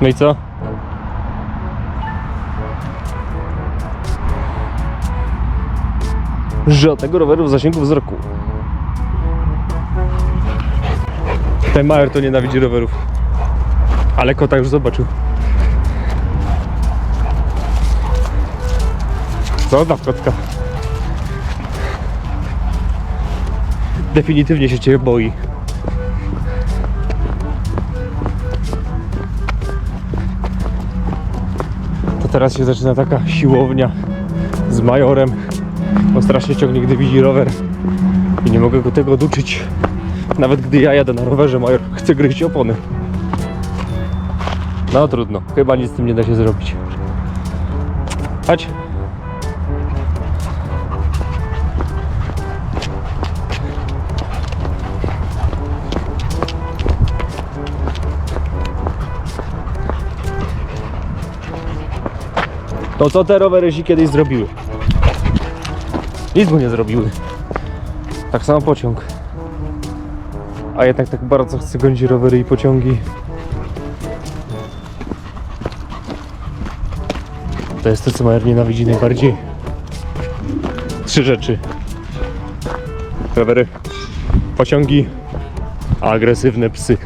No i co? Żadnego roweru w zasięgu wzroku. Ten Majer to nienawidzi rowerów. Ale kota już zobaczył. Co za kotka? Definitywnie się ciebie boi. Teraz się zaczyna taka siłownia z majorem. On strasznie ciągnie, gdy widzi rower. I nie mogę go tego oduczyć. Nawet gdy ja jadę na rowerze, major chce gryźć opony. No trudno, chyba nic z tym nie da się zrobić. Chodź. To co te rowery ci kiedyś zrobiły? Nic mu nie zrobiły. Tak samo pociąg. A jednak tak bardzo chcę gonić rowery i pociągi. To jest to, co Majer nienawidzi najbardziej. Trzy rzeczy. Rowery, pociągi, a agresywne psy.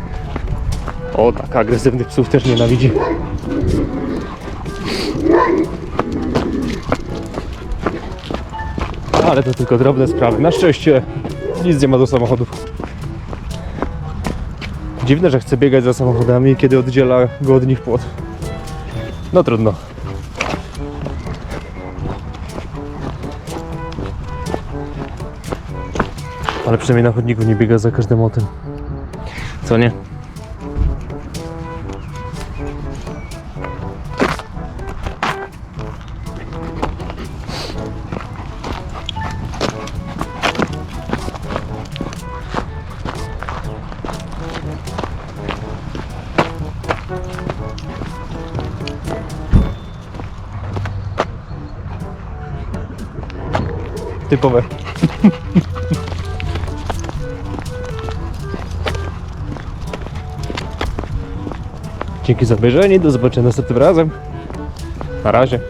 O, tak, agresywnych psów też nienawidzi. Ale to tylko drobne sprawy. Na szczęście nic nie ma do samochodów. Dziwne, że chce biegać za samochodami, kiedy oddziela go od nich płot. No trudno. Ale przynajmniej na chodniku nie biega za każdym motem. Co nie? Typowe. Dzięki za obejrzenie, do zobaczenia następnym razem. Na razie.